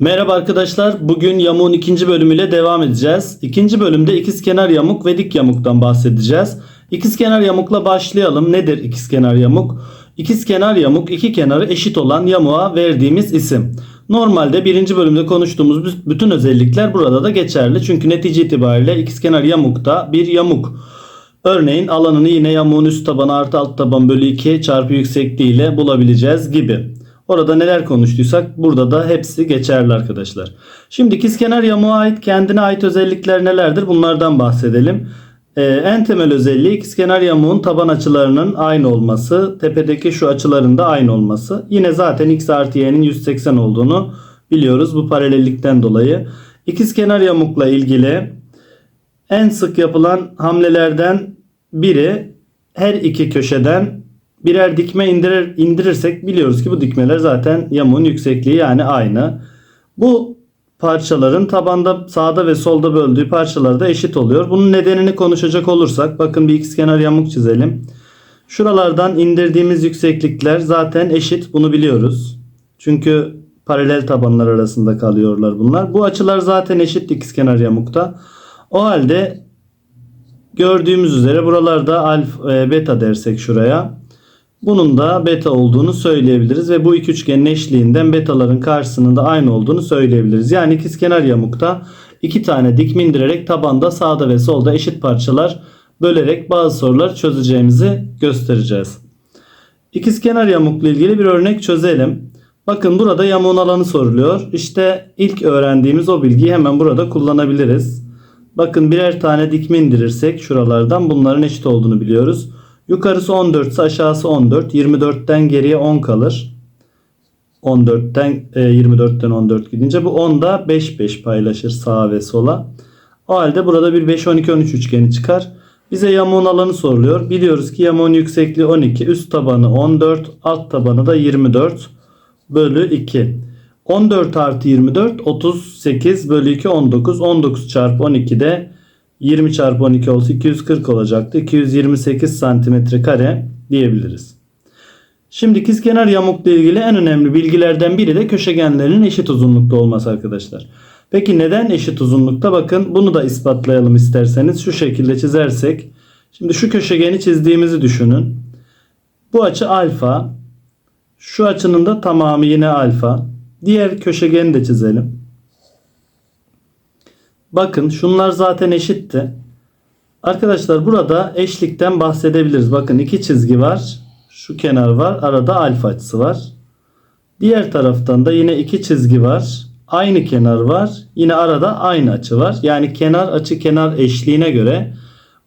Merhaba arkadaşlar. Bugün yamuğun ikinci bölümüyle devam edeceğiz. İkinci bölümde ikizkenar yamuk ve dik yamuktan bahsedeceğiz. İkizkenar yamukla başlayalım. Nedir ikizkenar yamuk? İkizkenar yamuk iki kenarı eşit olan yamuğa verdiğimiz isim. Normalde birinci bölümde konuştuğumuz bütün özellikler burada da geçerli. Çünkü netice itibariyle ikizkenar yamukta bir yamuk. Örneğin alanını yine yamuğun üst tabanı artı alt taban bölü 2 çarpı yüksekliği ile bulabileceğiz gibi. Orada neler konuştuysak burada da hepsi geçerli arkadaşlar. Şimdi ikizkenar yamuğa ait kendine ait özellikler nelerdir? Bunlardan bahsedelim. Ee, en temel özelliği ikizkenar yamuğun taban açılarının aynı olması. Tepedeki şu açıların da aynı olması. Yine zaten x artı y'nin 180 olduğunu biliyoruz bu paralellikten dolayı. İkizkenar yamukla ilgili en sık yapılan hamlelerden biri her iki köşeden birer dikme indirir, indirirsek biliyoruz ki bu dikmeler zaten yamuğun yüksekliği yani aynı. Bu parçaların tabanda sağda ve solda böldüğü parçalar da eşit oluyor. Bunun nedenini konuşacak olursak bakın bir ikizkenar yamuk çizelim. Şuralardan indirdiğimiz yükseklikler zaten eşit bunu biliyoruz. Çünkü paralel tabanlar arasında kalıyorlar bunlar. Bu açılar zaten eşit ikizkenar yamukta. O halde gördüğümüz üzere buralarda alfa, e, beta dersek şuraya. Bunun da beta olduğunu söyleyebiliriz ve bu iki üçgenin eşliğinden betaların karşısının da aynı olduğunu söyleyebiliriz. Yani ikizkenar yamukta iki tane dikme indirerek tabanda sağda ve solda eşit parçalar bölerek bazı soruları çözeceğimizi göstereceğiz. İkizkenar yamukla ilgili bir örnek çözelim. Bakın burada yamuğun alanı soruluyor. İşte ilk öğrendiğimiz o bilgiyi hemen burada kullanabiliriz. Bakın birer tane dikme indirirsek şuralardan bunların eşit olduğunu biliyoruz. Yukarısı 14 ise aşağısı 14. 24'ten geriye 10 kalır. 14'ten e, 24'ten 14 gidince bu 10'da 5 5 paylaşır sağa ve sola. O halde burada bir 5 12 13 üçgeni çıkar. Bize yamuğun alanı soruluyor. Biliyoruz ki yamuğun yüksekliği 12, üst tabanı 14, alt tabanı da 24 bölü 2. 14 artı 24 38 bölü 2 19. 19 çarpı 12 de 20 çarpı 12 olsa 240 olacaktı. 228 santimetre kare diyebiliriz. Şimdi ikizkenar yamukla ilgili en önemli bilgilerden biri de köşegenlerin eşit uzunlukta olması arkadaşlar. Peki neden eşit uzunlukta? Bakın bunu da ispatlayalım isterseniz. Şu şekilde çizersek. Şimdi şu köşegeni çizdiğimizi düşünün. Bu açı alfa. Şu açının da tamamı yine alfa. Diğer köşegeni de çizelim. Bakın şunlar zaten eşitti. Arkadaşlar burada eşlikten bahsedebiliriz. Bakın iki çizgi var. Şu kenar var. Arada alfa açısı var. Diğer taraftan da yine iki çizgi var. Aynı kenar var. Yine arada aynı açı var. Yani kenar açı kenar eşliğine göre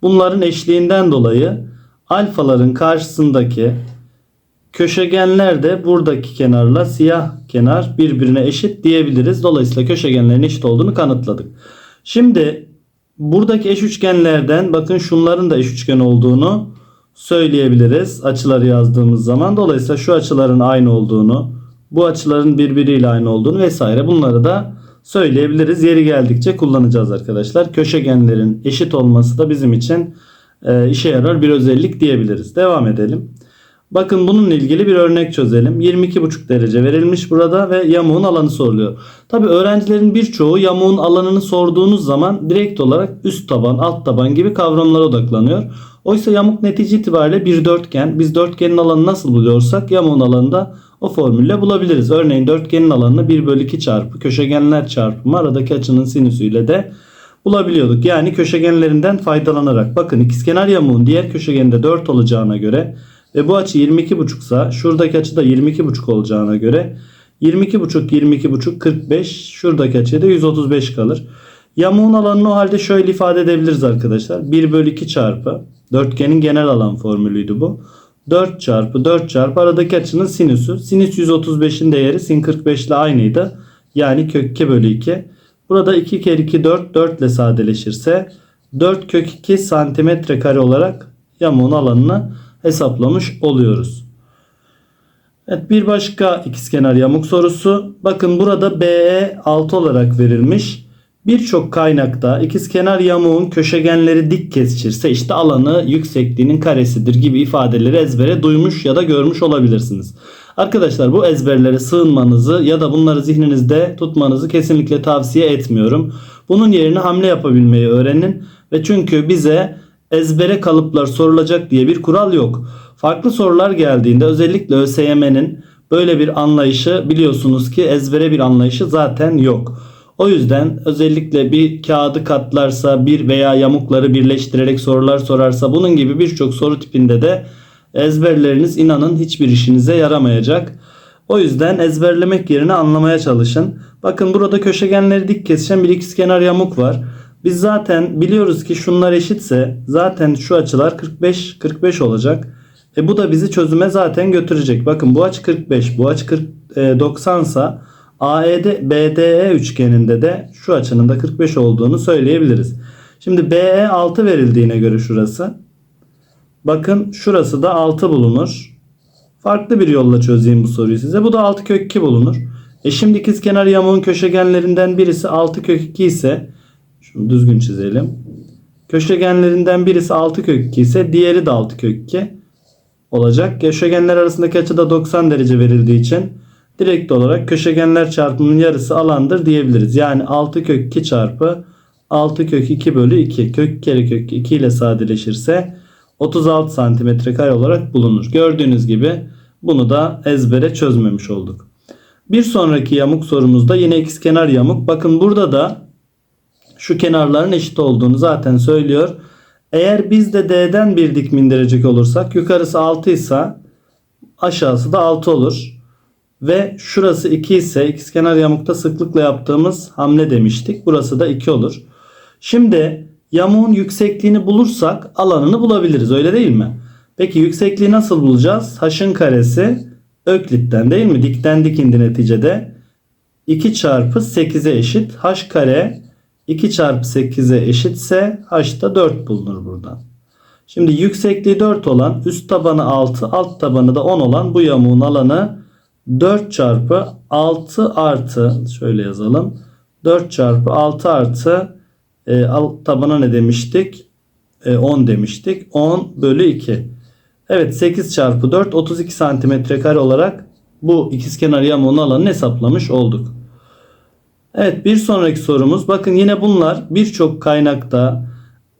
bunların eşliğinden dolayı alfaların karşısındaki köşegenler de buradaki kenarla siyah kenar birbirine eşit diyebiliriz. Dolayısıyla köşegenlerin eşit olduğunu kanıtladık. Şimdi buradaki eş üçgenlerden bakın şunların da eş üçgen olduğunu söyleyebiliriz açıları yazdığımız zaman. Dolayısıyla şu açıların aynı olduğunu, bu açıların birbiriyle aynı olduğunu vesaire bunları da söyleyebiliriz. Yeri geldikçe kullanacağız arkadaşlar. Köşegenlerin eşit olması da bizim için e, işe yarar bir özellik diyebiliriz. Devam edelim. Bakın bununla ilgili bir örnek çözelim. 22,5 derece verilmiş burada ve yamuğun alanı soruluyor. Tabi öğrencilerin birçoğu yamuğun alanını sorduğunuz zaman direkt olarak üst taban, alt taban gibi kavramlara odaklanıyor. Oysa yamuk netice itibariyle bir dörtgen. Biz dörtgenin alanını nasıl buluyorsak yamuğun alanını da o formülle bulabiliriz. Örneğin dörtgenin alanını 1 bölü 2 çarpı köşegenler çarpımı aradaki açının sinüsüyle de bulabiliyorduk. Yani köşegenlerinden faydalanarak. Bakın ikizkenar yamuğun diğer köşegeninde 4 olacağına göre ve bu açı 22,5 ise şuradaki açı da 22,5 olacağına göre 22,5 22,5 45 şuradaki açıya da 135 kalır. Yamuğun alanını o halde şöyle ifade edebiliriz arkadaşlar. 1 bölü 2 çarpı dörtgenin genel alan formülüydü bu. 4 çarpı 4 çarpı aradaki açının sinüsü. Sinüs 135'in değeri sin 45 ile aynıydı. Yani kök 2 bölü 2. Burada 2 kere 2 4 4 ile sadeleşirse 4 kök 2 santimetre kare olarak yamuğun alanını hesaplamış oluyoruz. Evet bir başka ikizkenar yamuk sorusu. Bakın burada BE 6 olarak verilmiş. Birçok kaynakta ikizkenar yamuğun köşegenleri dik kesişirse işte alanı yüksekliğinin karesidir gibi ifadeleri ezbere duymuş ya da görmüş olabilirsiniz. Arkadaşlar bu ezberlere sığınmanızı ya da bunları zihninizde tutmanızı kesinlikle tavsiye etmiyorum. Bunun yerine hamle yapabilmeyi öğrenin ve çünkü bize ezbere kalıplar sorulacak diye bir kural yok. Farklı sorular geldiğinde özellikle ÖSYM'nin böyle bir anlayışı biliyorsunuz ki ezbere bir anlayışı zaten yok. O yüzden özellikle bir kağıdı katlarsa bir veya yamukları birleştirerek sorular sorarsa bunun gibi birçok soru tipinde de ezberleriniz inanın hiçbir işinize yaramayacak. O yüzden ezberlemek yerine anlamaya çalışın. Bakın burada köşegenleri dik kesişen bir ikizkenar yamuk var. Biz zaten biliyoruz ki şunlar eşitse zaten şu açılar 45 45 olacak. E bu da bizi çözüme zaten götürecek. Bakın bu açı 45, bu açı 40 e, 90 sa AED BDE üçgeninde de şu açının da 45 olduğunu söyleyebiliriz. Şimdi BE 6 verildiğine göre şurası. Bakın şurası da 6 bulunur. Farklı bir yolla çözeyim bu soruyu size. Bu da 6 kök 2 bulunur. E şimdi ikizkenar yamuğun köşegenlerinden birisi 6 kök 2 ise şunu düzgün çizelim. Köşegenlerinden birisi 6 kök 2 ise diğeri de 6 kök 2 olacak. Köşegenler arasındaki açı da 90 derece verildiği için direkt olarak köşegenler çarpımının yarısı alandır diyebiliriz. Yani 6 kök 2 çarpı 6 kök 2 bölü 2 kök kere kök 2 ile sadeleşirse 36 santimetre kare olarak bulunur. Gördüğünüz gibi bunu da ezbere çözmemiş olduk. Bir sonraki yamuk sorumuzda yine ikizkenar yamuk. Bakın burada da şu kenarların eşit olduğunu zaten söylüyor. Eğer biz de D'den bir dik indirecek olursak yukarısı 6 ise aşağısı da 6 olur. Ve şurası 2 ise ikizkenar yamukta sıklıkla yaptığımız hamle demiştik. Burası da 2 olur. Şimdi yamuğun yüksekliğini bulursak alanını bulabiliriz öyle değil mi? Peki yüksekliği nasıl bulacağız? H'ın karesi Öklit'ten değil mi? Dikten dik indi neticede. 2 çarpı 8'e eşit. H kare 2 çarpı 8'e eşitse H da 4 bulunur buradan. Şimdi yüksekliği 4 olan üst tabanı 6 alt tabanı da 10 olan bu yamuğun alanı 4 çarpı 6 artı şöyle yazalım. 4 çarpı 6 artı e, alt tabana ne demiştik? E, 10 demiştik. 10 bölü 2. Evet 8 çarpı 4 32 santimetre kare olarak bu ikizkenar yamuğun alanını hesaplamış olduk. Evet bir sonraki sorumuz. Bakın yine bunlar birçok kaynakta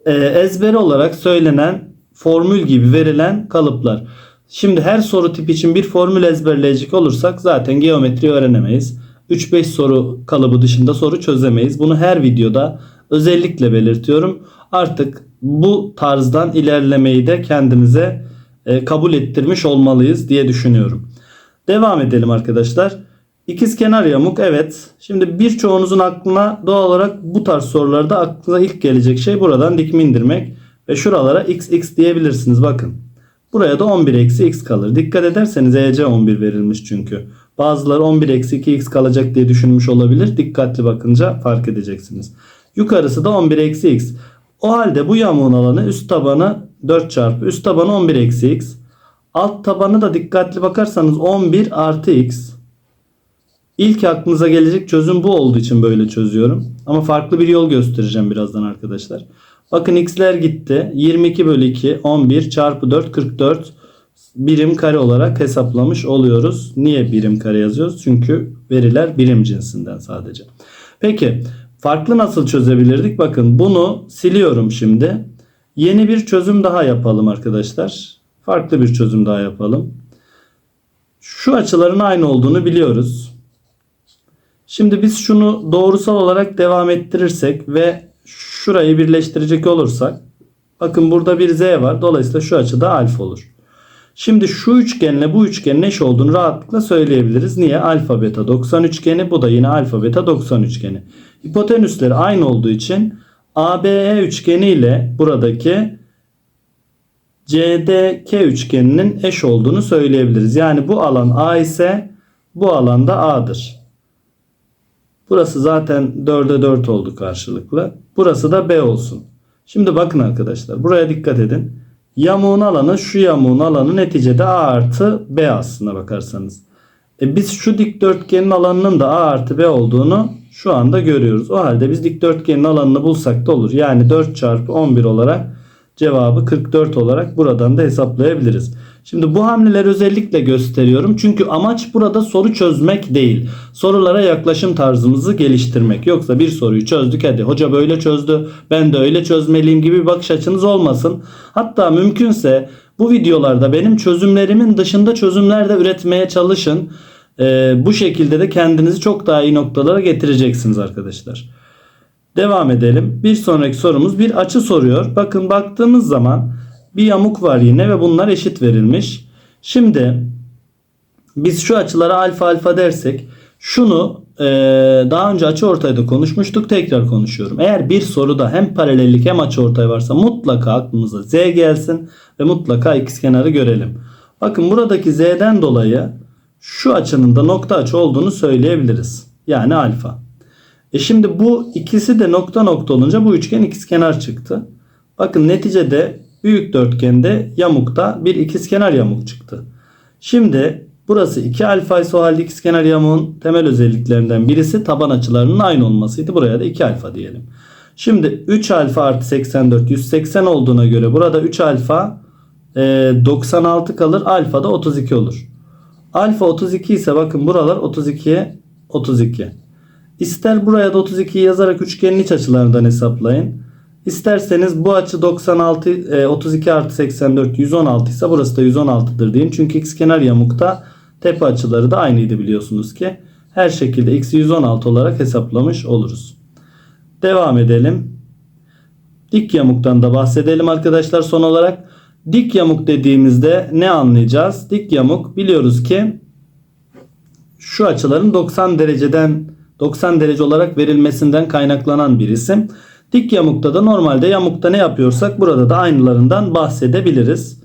e, ezber olarak söylenen formül gibi verilen kalıplar. Şimdi her soru tipi için bir formül ezberleyecek olursak zaten geometri öğrenemeyiz. 3-5 soru kalıbı dışında soru çözemeyiz. Bunu her videoda özellikle belirtiyorum. Artık bu tarzdan ilerlemeyi de kendimize e, kabul ettirmiş olmalıyız diye düşünüyorum. Devam edelim arkadaşlar. İkizkenar yamuk evet. Şimdi birçoğunuzun aklına doğal olarak bu tarz sorularda aklına ilk gelecek şey buradan dikme indirmek. Ve şuralara x x diyebilirsiniz bakın. Buraya da 11 eksi x kalır. Dikkat ederseniz EC 11 verilmiş çünkü. Bazıları 11 eksi 2x kalacak diye düşünmüş olabilir. Dikkatli bakınca fark edeceksiniz. Yukarısı da 11 eksi x. O halde bu yamuğun alanı üst tabanı 4 çarpı üst tabanı 11 eksi x. Alt tabanı da dikkatli bakarsanız 11 artı x. İlk aklınıza gelecek çözüm bu olduğu için böyle çözüyorum. Ama farklı bir yol göstereceğim birazdan arkadaşlar. Bakın x'ler gitti. 22 bölü 2 11 çarpı 4 44 birim kare olarak hesaplamış oluyoruz. Niye birim kare yazıyoruz? Çünkü veriler birim cinsinden sadece. Peki farklı nasıl çözebilirdik? Bakın bunu siliyorum şimdi. Yeni bir çözüm daha yapalım arkadaşlar. Farklı bir çözüm daha yapalım. Şu açıların aynı olduğunu biliyoruz. Şimdi biz şunu doğrusal olarak devam ettirirsek ve şurayı birleştirecek olursak bakın burada bir z var. Dolayısıyla şu açı da alfa olur. Şimdi şu üçgenle bu üçgenin eş olduğunu rahatlıkla söyleyebiliriz. Niye? Alfa beta 90 üçgeni bu da yine alfa beta 90 üçgeni. Hipotenüsleri aynı olduğu için ABE üçgeni ile buradaki CDK üçgeninin eş olduğunu söyleyebiliriz. Yani bu alan A ise bu alanda A'dır. Burası zaten 4'e 4 oldu karşılıklı. Burası da B olsun. Şimdi bakın arkadaşlar buraya dikkat edin. Yamuğun alanı şu yamuğun alanı neticede A artı B aslına bakarsanız. E biz şu dikdörtgenin alanının da A artı B olduğunu şu anda görüyoruz. O halde biz dikdörtgenin alanını bulsak da olur. Yani 4 çarpı 11 olarak cevabı 44 olarak buradan da hesaplayabiliriz. Şimdi bu hamleleri özellikle gösteriyorum. Çünkü amaç burada soru çözmek değil. Sorulara yaklaşım tarzımızı geliştirmek. Yoksa bir soruyu çözdük hadi hoca böyle çözdü ben de öyle çözmeliyim gibi bir bakış açınız olmasın. Hatta mümkünse bu videolarda benim çözümlerimin dışında çözümler de üretmeye çalışın. Ee, bu şekilde de kendinizi çok daha iyi noktalara getireceksiniz arkadaşlar. Devam edelim. Bir sonraki sorumuz bir açı soruyor. Bakın baktığımız zaman bir yamuk var yine ve bunlar eşit verilmiş. Şimdi biz şu açılara alfa alfa dersek şunu e, daha önce açı ortayda konuşmuştuk tekrar konuşuyorum. Eğer bir soruda hem paralellik hem açı ortay varsa mutlaka aklımıza z gelsin ve mutlaka ikizkenarı görelim. Bakın buradaki z'den dolayı şu açının da nokta açı olduğunu söyleyebiliriz. Yani alfa. E şimdi bu ikisi de nokta nokta olunca bu üçgen ikizkenar çıktı. Bakın neticede büyük dörtgende yamukta bir ikizkenar yamuk çıktı. Şimdi burası 2 alfa ise o halde ikizkenar yamuğun temel özelliklerinden birisi taban açılarının aynı olmasıydı. Buraya da 2 alfa diyelim. Şimdi 3 alfa artı 84 180 olduğuna göre burada 3 alfa e, 96 kalır. Alfa da 32 olur. Alfa 32 ise bakın buralar 32'ye 32. İster buraya da 32'yi yazarak üçgenin iç açılarından hesaplayın. İsterseniz bu açı 96 32 artı 84 116 ise burası da 116'dır deyin. Çünkü x kenar yamukta tepe açıları da aynıydı biliyorsunuz ki. Her şekilde x'i 116 olarak hesaplamış oluruz. Devam edelim. Dik yamuktan da bahsedelim arkadaşlar son olarak. Dik yamuk dediğimizde ne anlayacağız? Dik yamuk biliyoruz ki şu açıların 90 dereceden 90 derece olarak verilmesinden kaynaklanan bir isim. Dik yamukta da normalde yamukta ne yapıyorsak burada da aynılarından bahsedebiliriz.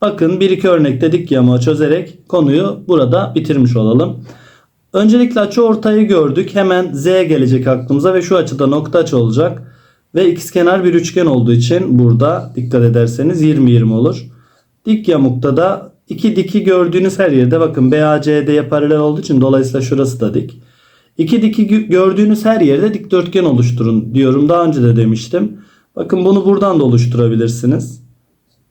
Bakın bir iki örnekte dik yamuğu çözerek konuyu burada bitirmiş olalım. Öncelikle açı ortayı gördük. Hemen Z gelecek aklımıza ve şu açıda nokta açı olacak. Ve ikizkenar bir üçgen olduğu için burada dikkat ederseniz 20-20 olur. Dik yamukta da iki diki gördüğünüz her yerde bakın BACD'ye paralel olduğu için dolayısıyla şurası da dik. İki diki gördüğünüz her yerde dikdörtgen oluşturun diyorum. Daha önce de demiştim. Bakın bunu buradan da oluşturabilirsiniz.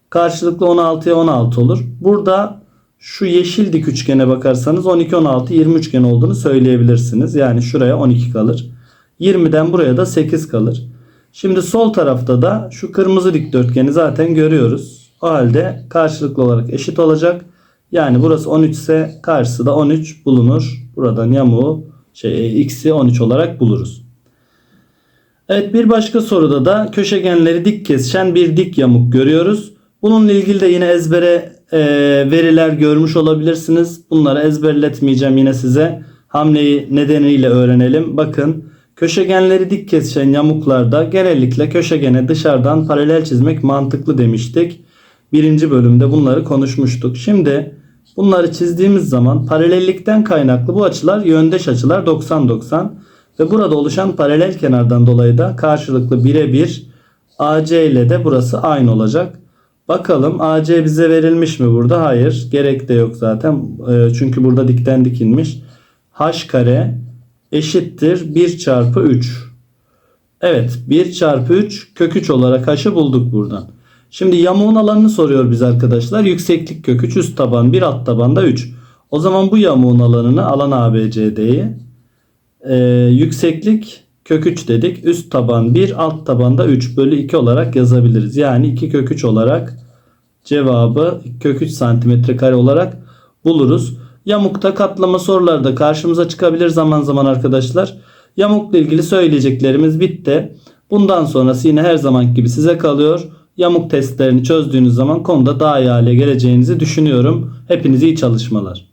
Karşılıklı 16'ya 16 olur. Burada şu yeşil dik üçgene bakarsanız 12 16 20 üçgen olduğunu söyleyebilirsiniz. Yani şuraya 12 kalır. 20'den buraya da 8 kalır. Şimdi sol tarafta da şu kırmızı dikdörtgeni zaten görüyoruz. O halde karşılıklı olarak eşit olacak. Yani burası 13 ise karşısı da 13 bulunur. Buradan yamuğu şey, x'i 13 olarak buluruz. Evet bir başka soruda da köşegenleri dik kesişen bir dik yamuk görüyoruz. Bununla ilgili de yine ezbere e, veriler görmüş olabilirsiniz. Bunları ezberletmeyeceğim yine size. Hamleyi nedeniyle öğrenelim. Bakın köşegenleri dik kesişen yamuklarda genellikle köşegene dışarıdan paralel çizmek mantıklı demiştik. Birinci bölümde bunları konuşmuştuk. Şimdi bunları çizdiğimiz zaman paralellikten kaynaklı bu açılar yöndeş açılar 90-90 ve burada oluşan paralel kenardan dolayı da karşılıklı birebir AC ile de burası aynı olacak. Bakalım AC bize verilmiş mi burada? Hayır. Gerek de yok zaten. E, çünkü burada dikten dikinmiş. H kare eşittir 1 çarpı 3. Evet 1 çarpı 3 kök 3 olarak h'ı bulduk buradan. Şimdi yamuğun alanını soruyor biz arkadaşlar. Yükseklik kök 3 üst taban 1 alt tabanda 3. O zaman bu yamuğun alanını alan ABCD'yi e, yükseklik kök 3 dedik. Üst taban 1 alt tabanda 3 bölü 2 olarak yazabiliriz. Yani 2 kök 3 olarak cevabı kök 3 santimetre kare olarak buluruz. Yamukta katlama sorularda karşımıza çıkabilir zaman zaman arkadaşlar. Yamukla ilgili söyleyeceklerimiz bitti. Bundan sonrası yine her zaman gibi size kalıyor. Yamuk testlerini çözdüğünüz zaman konuda daha iyi hale geleceğinizi düşünüyorum. Hepinize iyi çalışmalar.